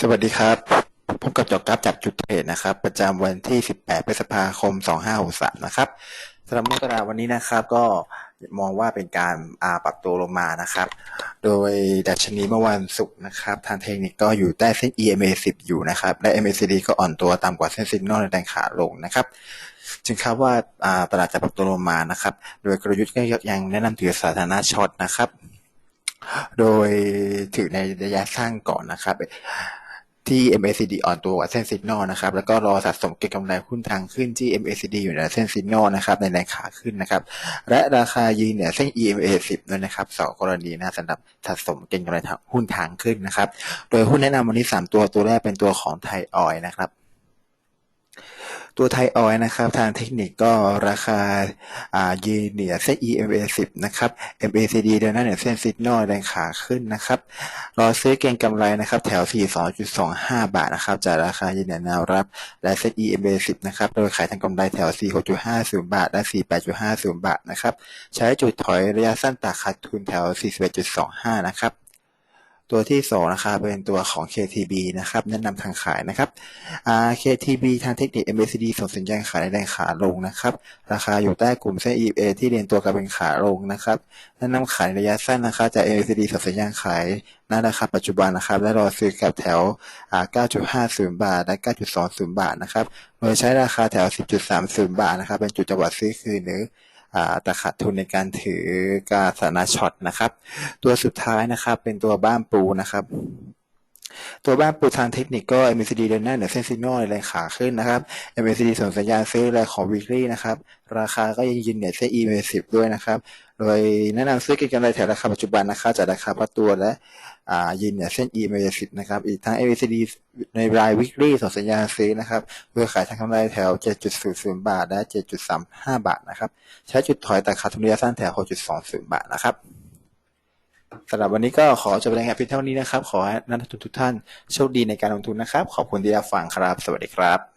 สวัสดีครับ พบกับจอกกราฟจับจุดเทรดนะครับ ประจำวันที่ 18 พฤษภาคม 2563 นะครับสำหรับนักตลาดวันนี้นะครับ ก็มองว่าเป็นการอาปรับตัวลงมานะครับ โดยดัชนีเมื่อวันศุกร์นะครับ ทางเทคนิคก็อยู่ใต้เส้น EMA 10 อยู่นะครับ และ MACD ก็อ่อนตัวต่ำกว่าเส้นซินนอลในแดงขาลงนะครับจึงคาดว่าตลาดจะปรับตัวลงมานะครับ โดยกลยุทธ์ก็ยังแนะนำถือสาธารณะช็อตนะครับ โดยถือในระยะสั้นก่อนนะครับที่ MACD อ่อนตัวกว่าเส้นซิกนอลนะครับ แล้วก็รอสะสมเก็งกำไรหุ้นทางขึ้นที่ MACD อยู่ในเส้นซิกนอลนะครับ ในแรงขาขึ้นนะครับ และราคายืนเนี่ยเส้น EMA 10ด้วยนะครับสองกรณีนะสำหรับสะสมเก็งกำไรหุ้นทางขึ้นนะครับ โดยหุ้นแนะนำวันนี้ 3 ตัวตัวแรกเป็นตัวของไทยออยนะครับ ตัวไทยออยนะครับ ทางเทคนิคก็ราคาอ่ายืนเหนือเส้น EMA 10นะครับ MACD เดินหน้าเหนือเส้นซิกนอลแรงขาขึ้นนะครับ รอซื้อเก็งกำไรนะครับ แถว 42.25 บาทนะครับ จากราคายืนเหนือแนวรับ และเซ็ต EMA 10นะครับ โดยขายทางกำไรแถว 46.50 บาท และ 48.50 บาทนะครับ ใช้จุดถอยระยะสั้นตากขาดทุนแถว 41.25 นะครับ ตัวที่สองนะครับเป็นตัวของ KTB นะครับแนะนำทางขายนะครับ KTB ทางเทคนิค MACD ส่งสัญญาณขายในแรงขาลงนะครับ ราคาอยู่ใต้กลุ่มเส้น EMA ที่เรียนตัวกับเป็นขาลงนะครับแนะนำขายระยะสั้นนะครับจาก MACD ส่งสัญญาณขายณราคาปัจจุบันนะครับ และรอซื้อกับแถว 9.50 บาท และ 9.20 บาทนะครับโดยใช้ราคาแถว 10.30 บาทนะครับ เป็นจุดจังหวะซื้อคืนหรือ ตขาดทุนในการถือการสนาช็อตนะครับ ตัวสุดท้ายนะครับเป็นตัวบ้านปูนะครับตัวบ้านปูทางเทคนิคก็ MACD เดินหน้าเหนือเส้นซิโนในแรงขาขึ้นนะครับ MACD ส่งสัญญาณซื้อแรงของ weekly นะครับ ราคาก็ยังยืนเหนือเส้น EMA 10 ด้วยนะครับ โดยแนะนำซื้อเก็งกำไรแถวราคาปัจจุบันนะครับจากราคาพักตัวและยืนเหนือเส้น EMA 10นะครับ อีกทั้ง MACD ในราย weekly ส่งสัญญาณซื้อนะครับเพื่อขายทางกำไรแถว 7.00 บาท และ 7.35 บาทนะครับ ใช้จุดถอยแต่ขาดทุนระยะสั้นแถว 6.20 บาทนะครับสำหรับวันนี้ก็ขอจบรายงานเพียงเท่านี้นะครับ ขอให้นักลงทุนทุกท่านโชคดีในการลงทุนนะครับ ขอบคุณที่รับฟังครับ สวัสดีครับ